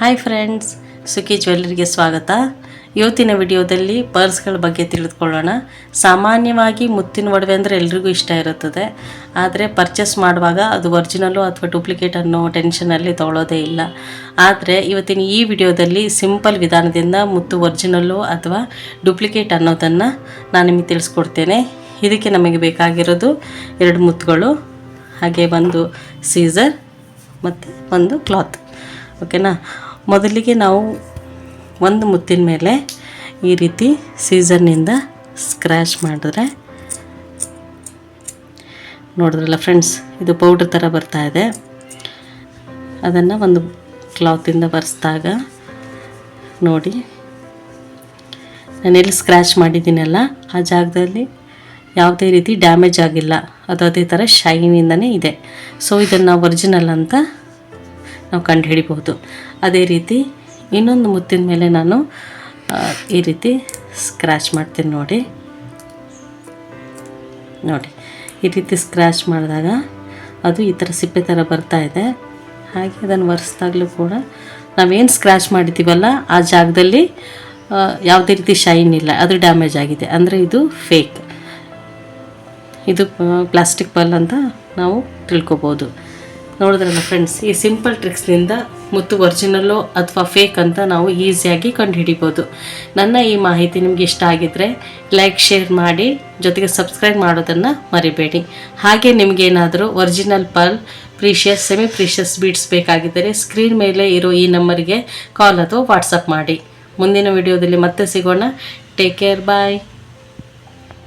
Hi friends ಸುಖಿ ಜ್ಯುವೆಲ್ಲರಿಗೆ ಸ್ವಾಗತ. ಇವತ್ತಿನ ವಿಡಿಯೋದಲ್ಲಿ ಪರ್ಸ್ಗಳ ಬಗ್ಗೆ ತಿಳಿದುಕೊಳ್ಳೋಣ. ಸಾಮಾನ್ಯವಾಗಿ ಮುತ್ತಿನ ಒಡವೆ ಅಂದರೆ ಎಲ್ರಿಗೂ ಇಷ್ಟ ಇರುತ್ತದೆ. ಆದರೆ ಪರ್ಚೇಸ್ ಮಾಡುವಾಗ ಅದು ಒರಿಜಿನಲ್ಲು ಅಥವಾ ಡೂಪ್ಲಿಕೇಟ್ ಅನ್ನೋ ಟೆನ್ಷನಲ್ಲಿ ತೊಗೊಳ್ಳೋದೇ ಇಲ್ಲ. ಆದರೆ ಇವತ್ತಿನ ಈ ವಿಡಿಯೋದಲ್ಲಿ ಸಿಂಪಲ್ ವಿಧಾನದಿಂದ ಮುತ್ತು ಒರಿಜಿನಲ್ಲು ಅಥವಾ ಡೂಪ್ಲಿಕೇಟ್ ಅನ್ನೋದನ್ನು ನಾನು ನಿಮಗೆ ತಿಳಿಸ್ಕೊಡ್ತೇನೆ. ಇದಕ್ಕೆ ನಮಗೆ ಬೇಕಾಗಿರೋದು ಎರಡು ಮುತ್ತುಗಳು, ಹಾಗೆ ಒಂದು ಸೀಸರ್ ಮತ್ತು ಒಂದು ಕ್ಲಾತ್ ಓಕೆನಾ ಮೊದಲಿಗೆ ನಾವು ಒಂದು ಮುತ್ತಿನ ಮೇಲೆ ಈ ರೀತಿ ಸೀಸನ್ನಿಂದ ಸ್ಕ್ರ್ಯಾಚ್ ಮಾಡಿದ್ರೆ, ನೋಡಿದ್ರಲ್ಲ ಫ್ರೆಂಡ್ಸ್ ಇದು ಪೌಡ್ರ್ ಥರ ಬರ್ತಾ ಇದೆ. ಅದನ್ನು ಒಂದು ಕ್ಲಾತಿಂದ ಬರ್ಸಿದಾಗ ನೋಡಿ. ನಾನು ಎಲ್ಲಿ ಸ್ಕ್ರ್ಯಾಚ್ ಮಾಡಿದ್ದೀನಲ್ಲ, ಆ ಜಾಗದಲ್ಲಿ ಯಾವುದೇ ರೀತಿ ಡ್ಯಾಮೇಜ್ ಆಗಿಲ್ಲ. ಅದು ಅದೇ ಥರ ಶೈನಿಂದನೇ ಇದೆ. ಸೊ ಇದನ್ನು ಒರಿಜಿನಲ್ ಅಂತ ನಾವು ಕಂಡುಹಿಡಿಬಹುದು. ಅದೇ ರೀತಿ ಇನ್ನೊಂದು ಮುತ್ತಿನ ಮೇಲೆ ನಾನು ಈ ರೀತಿ ಸ್ಕ್ರ್ಯಾಚ್ ಮಾಡ್ತೀನಿ ನೋಡಿ. ನೋಡಿ, ಈ ರೀತಿ ಸ್ಕ್ರ್ಯಾಚ್ ಮಾಡಿದಾಗ ಅದು ಈ ಥರ ಸಿಪ್ಪೆ ಥರ ಬರ್ತಾ ಇದೆ. ಹಾಗೆ ಅದನ್ನು ಒರೆಸ್ದಾಗಲೂ ಕೂಡ ನಾವೇನು ಸ್ಕ್ರ್ಯಾಚ್ ಮಾಡಿದ್ದೀವಲ್ಲ, ಆ ಜಾಗದಲ್ಲಿ ಯಾವುದೇ ರೀತಿ ಶೈನ್ ಇಲ್ಲ, ಅದು ಡ್ಯಾಮೇಜ್ ಆಗಿದೆ. ಅಂದರೆ ಇದು ಫೇಕ್ ಇದು ಪ್ಲಾಸ್ಟಿಕ್ ಬಲ್ ಅಂತ ನಾವು ತಿಳ್ಕೊಬೋದು. ನೋಡಿದ್ರಲ್ಲ ಫ್ರೆಂಡ್ಸ್ ಈ ಸಿಂಪಲ್ ಟ್ರಿಕ್ಸ್ನಿಂದ ಮುತ್ತು ಒರಿಜಿನಲ್ಲು ಅಥವಾ ಫೇಕ್ ಅಂತ ನಾವು ಈಸಿಯಾಗಿ ಕಂಡುಹಿಡಿಬೋದು. ನನ್ನ ಈ ಮಾಹಿತಿ ನಿಮಗೆ ಇಷ್ಟ ಆಗಿದ್ದರೆ ಲೈಕ್ ಶೇರ್ ಮಾಡಿ, ಜೊತೆಗೆ ಸಬ್ಸ್ಕ್ರೈಬ್ ಮಾಡೋದನ್ನು ಮರಿಬೇಡಿ. ಹಾಗೆ ನಿಮಗೇನಾದರೂ original pearl precious semi precious beads ಬೇಕಾಗಿದ್ದರೆ screen ಮೇಲೆ ಇರೋ ಈ ನಂಬರ್ಗೆ ಕಾಲ್ ಅಥವಾ ವಾಟ್ಸಪ್ ಮಾಡಿ. ಮುಂದಿನ ವಿಡಿಯೋದಲ್ಲಿ ಮತ್ತೆ ಸಿಗೋಣ. Take care bye